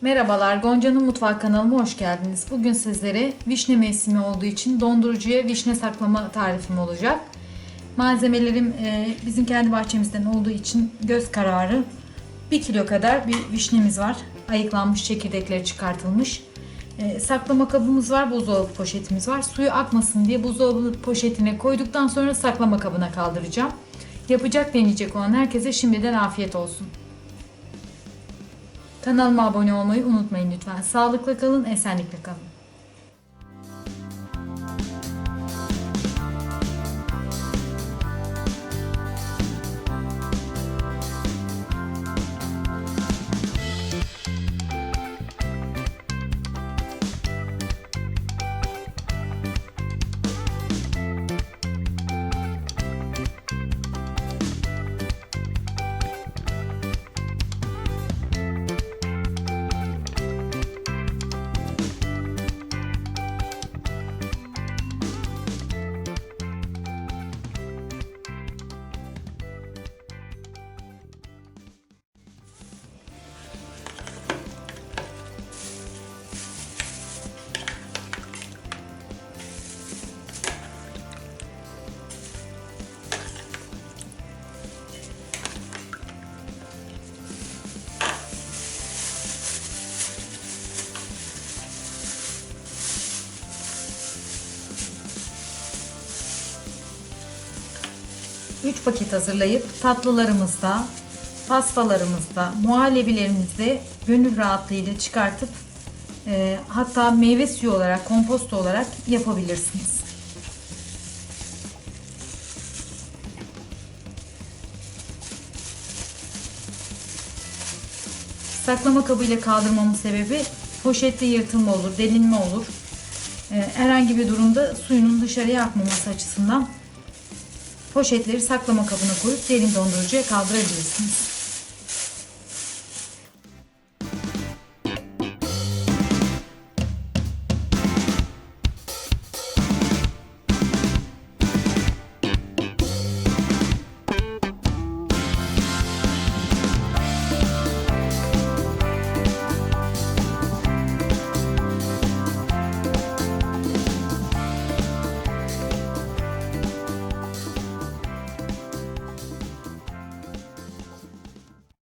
Merhabalar, Gonca'nın Mutfağı kanalıma hoş geldiniz. Bugün sizlere vişne mevsimi olduğu için dondurucuya vişne saklama tarifim olacak. Malzemelerim e, bizim kendi bahçemizden olduğu için göz kararı 1 kilo kadar bir vişnemiz var. Ayıklanmış çekirdekleri çıkartılmış. E, saklama kabımız var, buzdolabı poşetimiz var. Suyu akmasın diye buzdolabı poşetine koyduktan sonra saklama kabına kaldıracağım. Yapacak deneyecek olan herkese şimdiden afiyet olsun. Kanalıma abone olmayı unutmayın lütfen. Sağlıkla kalın, esenlikle kalın. Üç paket hazırlayıp tatlılarımızda, pastalarımızda, muhallebilerimizde gönül rahatlığıyla çıkartıp e, hatta meyve suyu olarak, kompost olarak yapabilirsiniz. Saklama kabıyla kaldırmamın sebebi poşette yırtılma olur, delinme olur. E, herhangi bir durumda suyunun dışarıya akmaması açısından poşetleri saklama kabına koyup derin dondurucuya kaldırabilirsiniz.